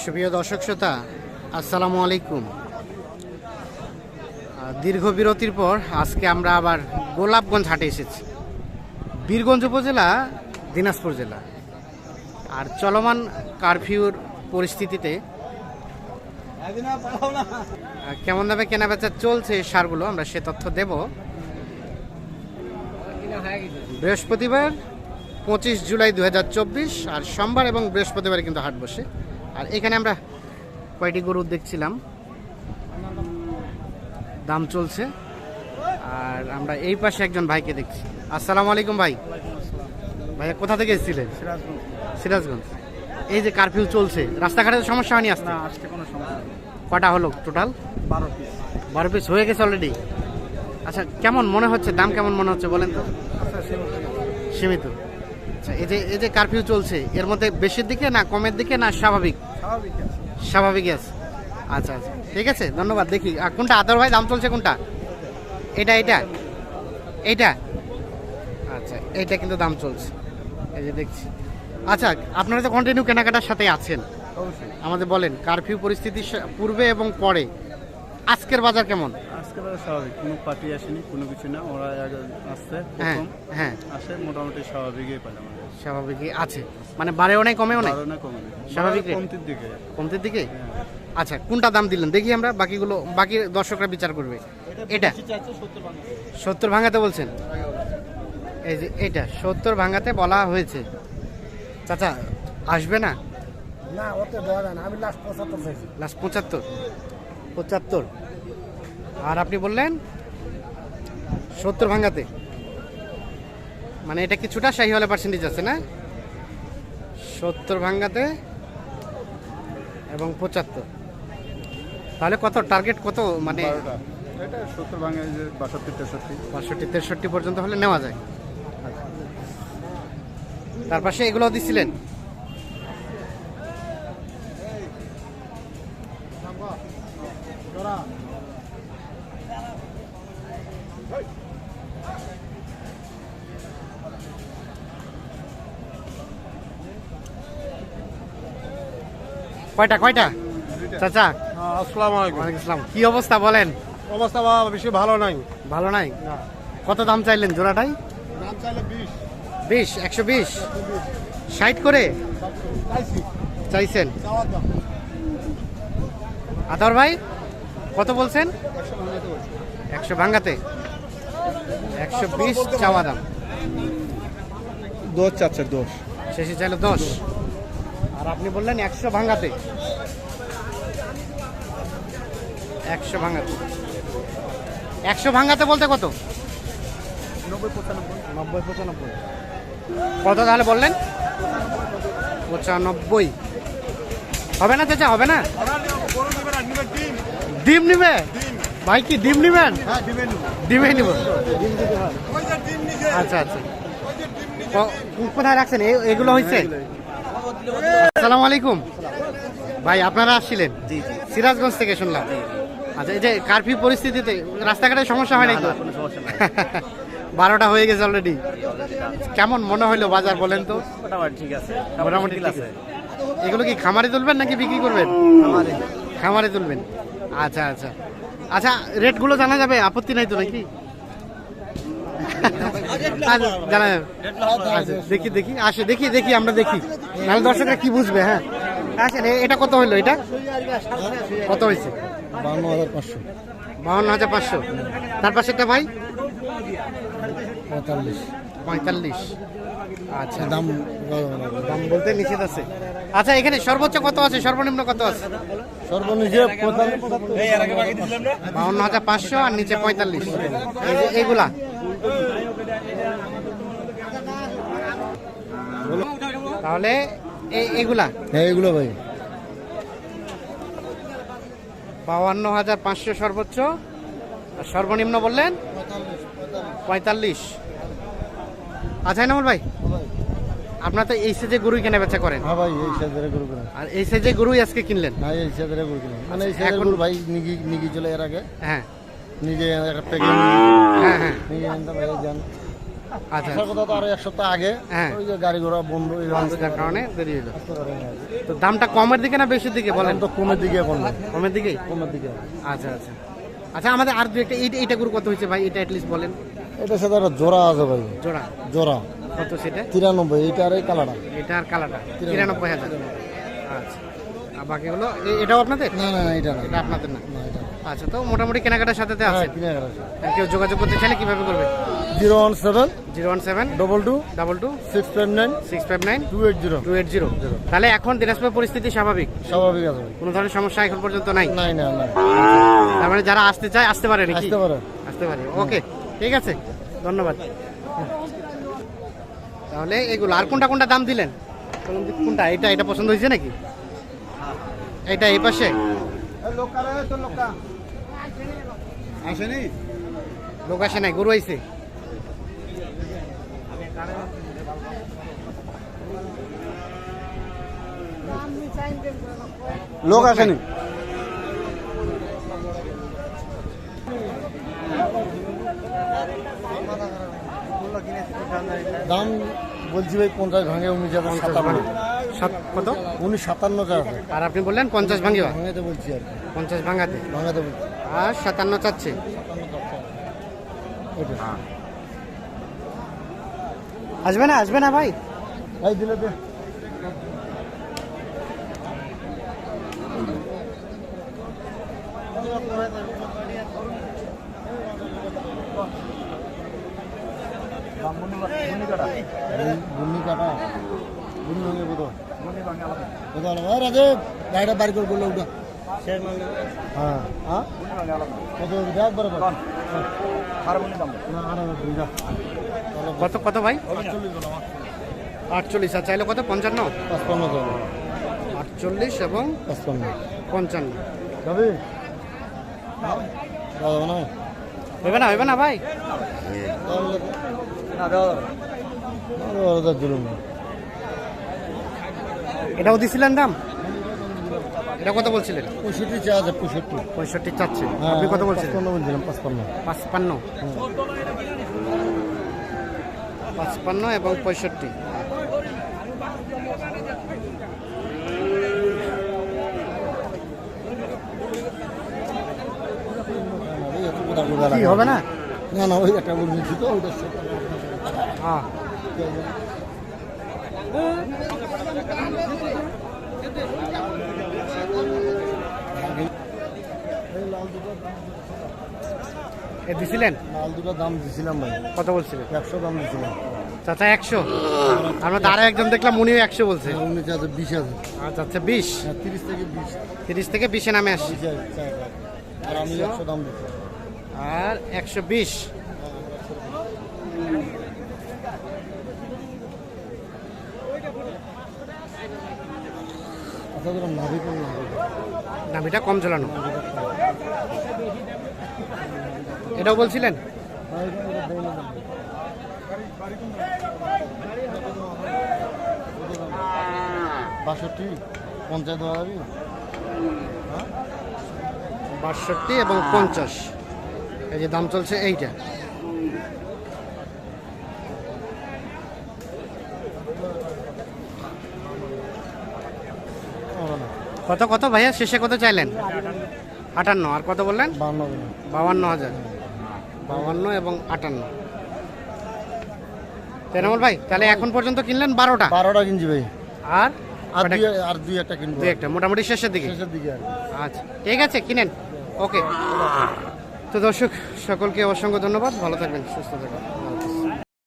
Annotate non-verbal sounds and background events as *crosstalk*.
সুপ্রিয় দর্শক শ্রোতা, আসসালামু আলাইকুম। দীর্ঘ বিরতির পর আজকে আমরা আবার গোলাপগঞ্জ হাটে এসেছি। বীরগঞ্জ উপজেলা, দিনাজপুর জেলা। আর চলমান কারফিউর পরিস্থিতিতে কেমন কেনাবেচা চলছে সারগুলো আমরা সে তথ্য দেব। বৃহস্পতিবার পঁচিশ জুলাই দুই হাজার চব্বিশ, আর সোমবার এবং বৃহস্পতিবার কিন্তু হাট বসে। আর এখানে আমরা কয়টি গরু দেখছিলাম? দাম চলছে। আর আমরা এই পাশে একজন ভাইকে দেখছি। আসসালামু আলাইকুম ভাই। ভাইয়া কোথা থেকে এসেছিলেন? সিরাজগঞ্জ। এই যে কারফিউ চলছে রাস্তাঘাটে সমস্যা হয়নি আসতে আজকে কোনো সমস্যা কটা হলো টোটাল বারো পিস বারো পিস হয়ে গেছে অলরেডি আচ্ছা কেমন মনে হচ্ছে? দাম কেমন মনে হচ্ছে বলেন তো? আচ্ছা সীমিত। আচ্ছা এই যে এই যে কারফিউ চলছে এর মধ্যে বেশির দিকে না কমের দিকে না স্বাভাবিক? স্বাভাবিক আছে। স্বাভাবিক আছে। আচ্ছা আচ্ছা ঠিক আছে ধন্যবাদ। দেখি আর কোনটা আদর ভাই দাম চলছে কোনটা? এটা এটা এইটা আচ্ছা এইটা কিন্তু দাম চলছে। এই যে দেখছি। আচ্ছা আপনারা তো কন্টিনিউ কেনাকাটার সাথে আছেন। আমাদের বলেন কারফিউ পরিস্থিতির সা- পূর্বে এবং পরে। আজকের বাজার কেমন? আজকে স্বাভাবিক। কোনো পার্টি আসেনি কোনো কিছু না ওরা আসছে হ্যাঁ হ্যাঁ। আসে মোটামুটি স্বাভাবিকই পেলাম স্বাভাবিকই আছে। মানে বাড়েও নাই কমেও নাই না কমে স্বাভাবিক কমতির দিকে। কমতির দিকে? হ্যাঁ। আচ্ছা কোনটা দাম দিলেন? দেখি আমরা বাকিগুলো বাকি দর্শকরা বিচার করবে। এটা সত্তর ভাঙাতে। বলছেন? এই যে এটা সত্তর ভাঙাতে বলা হয়েছে। চাচা আসবে না? না ওতে দেওয়া যায় না। আমি লাস্ট পঁচাত্তর লাস্ট পঁচাত্তর? পঁচাত্তর? আর আপনি বললেন সত্তর ভাঙ্গাতে মানে এটা কিছুটা শাহি হলে পার্সেন্টেজ আছে না সত্তর ভাঙ্গাতে এবং পঁচাত্তর তাহলে কত টার্গেট কত মানে সত্তর ভাঙে যে বাষট্টি তেষট্টি বাষট্টি তেষট্টি পর্যন্ত হলে নেওয়া যায় আচ্ছা। তার পাশে এগুলো দিছিলেন কয়টা কয়টা? চাচা? আসসালামু আলাইকুম। ওয়ালাইকুম আসসালাম। কি অবস্থা বলেন? অবস্থা বাবা বেশি ভালো নাই। ভালো নাই? কত দাম চাইলেন জোড়াটাই? দাম চাইলে বিশ। বিশ একশো বিশ? ষাট করে? চাইছি। চাইছেন। আতর ভাই কত বলছেন? একশো ভাঙাতে বলছি। একশো বিশ চাওয়া দাম। দোষ চাচ্ছে দোষ। শেষে চাইলো দশ। আর আপনি বললেন একশো ভাঙ্গাতে একশো ভাঙ্গাতে একশো ভাঙ্গাতে বলতে কত? নব্বই পঁচানব্বই। নব্বই পঁচানব্বই। কত তাহলে বললেন? পঁচানব্বই। হবে না চাচা হবে না? ডিম। নিবে? ভাই কি ডিম নিবেন? হ্যাঁ ডিমে নিব। আচ্ছা আচ্ছা। কোথায় রাখছেন? এগুলো হয়েছে আসসালামু আলাইকুম। ভাই আপনারা আসছিলেন? সিরাজগঞ্জ থেকে শুনলাম। আচ্ছা এই যে কারফিউ পরিস্থিতিতে রাস্তাঘাটে সমস্যা হয় নাই তো? *laughs* বারোটা হয়ে গেছে অলরেডি কেমন মনে হইল বাজার বলেন তো? মোটামুটি ঠিক আছে। মোটামুটি আছে। এগুলো কি খামারে তুলবেন নাকি বিক্রি করবেন? খামারে তুলবেন। আচ্ছা আচ্ছা। আচ্ছা রেটগুলো জানা যাবে? আপত্তি নাই তো নাকি? আচ্ছা, জানা যাবে। আচ্ছা দেখি দেখি। আসে দেখি দেখি আমরা দেখি। নাহলে দর্শকরা কি বুঝবে হ্যাঁ? আসেন এটা কত হইল এটা? কত হয়েছে বান্ন হাজার পাঁচশো বাউন্ন হাজার পাঁচশো। তার পাশে একটা ভাই? পঁয়তাল্লিশ। পঁয়তাল্লিশ। আচ্ছা। দাম দাম বলতে নিষেধ আছে। আচ্ছা এখানে সর্বোচ্চ কত আছে? সর্বনিম্ন কত আছে? সর্বনিচে বাউন্ন হাজার পাঁচশো আর নিচে পঁয়তাল্লিশ। এইগুলা। তাহলে এই- এগুলা হ্যাঁ এগুলো ভাই। বাউান্ন হাজার পাঁচশো সর্বোচ্চ। আর সর্বনিম্ন বললেন? পঁয়তাল্লিশ। আচ্ছা এনামুল ভাই। আপনার তো এই সেজে গরুই কেনা বেচা করেন? হ্যাঁ ভাই এই সাইজের গরু কিনা। আর এই সেজে গরুই আজকে কিনলেন? না এই সাইজের গরু কিনা মানে এই সাইজের গরু ভাই নিগি নিগি চলে এর আগে। হ্যাঁ। নিজে একটা প্যাকেট হ্যাঁ হ্যাঁ। নিজে আনতাম এই যান। আচ্ছা। কথা তো আরও এক সপ্তাহ আগে। হ্যাঁ। ওই যে গাড়ি ঘোড়া বন্ধ এই যার কারণে দেরি হলো তো দামটা কমের দিকে না বেশির দিকে বলেন? তো কমের দিকে এখন না। কমের দিকেই কমের দিকে। আচ্ছা আচ্ছা। আচ্ছা আমাদের আর দু একটা এইটা গরু কত হয়েছে ভাই? এটা অ্যাটলিস্ট বলেন। এটা সাথে জোড়া আছে ভাই। জোড়া। জোড়া। কত সেটা? তিরানব্বই এইটা আর এই কালারটা? এটা আর কালারটা? তিরানব্বই। হাজার। আচ্ছা। আর বাকিগুলো এটাও আপনাদের? না না এটা না। এটা আপনাদের না? এটা। আচ্ছা তো মোটামুটি কেনাকাটার সাথে আছে? হ্যাঁ, কেউ যোগাযোগ করতে চাইলে কীভাবে করবে? Zero one seven zero one seven double two double two six five nine six five nine two eight zero. Two eight zero. তাহলে এখন দিনাজপুর পরিস্থিতি স্বাভাবিক? স্বাভাবিক আছে কোনো ধরনের সমস্যা এখন পর্যন্ত নাই? নাই না না তার মানে যারা আসতে চায় আসতে পারে আসতে পারে। আসতে পারে। ওকে ঠিক আছে। ধন্যবাদ। তাহলে এগুলো আর কোনটা কোনটা দাম দিলেন? কোনটা এটা এটা পছন্দ হয়েছে নাকি? এটা এই পাশে? আসেনি? লোক আসে নাই গরু আইছে। লোক আসেনি? দাম বলছি ভাই পঞ্চাশ ভাঙে উনিশ হাজার সাতান্ন। সাত কত? উনিশ সাতান্ন চাচ্ছে আর আপনি বললেন পঞ্চাশ ভাঙিবা ভাঙাতে বলছি আর কি। পঞ্চাশ ভাঙাতে? ভাঙাতে বলছি। আর সাতান্ন চাচ্ছে? আসবে না আসবে না ভাই? এই দিলে দে। কাটা। বুনি ভাঙে কত কত হলো? এই রাজীব গাড়িটা বাড়ি করে বলল ওটা হ্যাঁ হ্যাঁ? কত তাহলে কত কত ভাই? আটচল্লিশ আর চাইলে কত? পঞ্চান্ন? পাঁচপান্ন আটচল্লিশ এবং পাঁচপান্ন। পঞ্চান্ন। যাবি? হবে না। হবে না ভাই? এটাও দিছিলেন দাম? এটা কত বলছিলেন? পঁয়ষট্টি চা আছে পঁয়ষট্টি। পঁয়ষট্টি চাচ্ছে। হ্যাঁ আপনি কত বলছিলেন? পাঁচপান্ন বলছিলাম পাঁচপান্ন। পাঁচপান্ন। পাঁচপান্ন এবং পঁয়ষট্টি। হবে না? না না ওই একটা বলছি তো ওইটা হ্যাঁ এ দিছিলেন? লাল দুটো দাম দিছিলাম ভাই। কত বলছিলেন? একশো দাম দিছিলাম। চাচা একশো? আমরা তো আরও একজন দেখলাম উনিও একশো বলছে। উনিশ আছে বিশ আছে আচ্ছা আচ্ছা বিশ? হ্যাঁ তিরিশ থেকে বিশ। তিরিশ থেকে বিশে নামে আসছি। আর আমি একশো দাম দিচ্ছি আর একশো বিশ আচ্ছা ধরো নাভি কোন নাভি নাভিটা কম ঝোলানো। এটাও বলছিলেন? বাষট্টি পঞ্চায়েত দেওয়া বাষট্টি এবং পঞ্চাশ। এই যে দাম চলছে এইটা। কত কত ভাইয়া? শেষে কত চাইলেন? আটান্ন। আর কত বললেন? বাউান্ন হাজার। বাউান্ন এবং আটান্ন। তেনামল ভাই তাহলে এখন পর্যন্ত কিনলেন বারোটা? বারোটা কিনছি ভাই। আর? আর দুই আর দুই একটা কিনবো। দুই একটা। মোটামুটি শেষের দিকে? শেষের দিকে আচ্ছা। ঠিক আছে কিনেন। ওকে। তো দর্শক সকলকে অসংখ্য ধন্যবাদ। ভালো থাকবেন সুস্থ থাকবেন।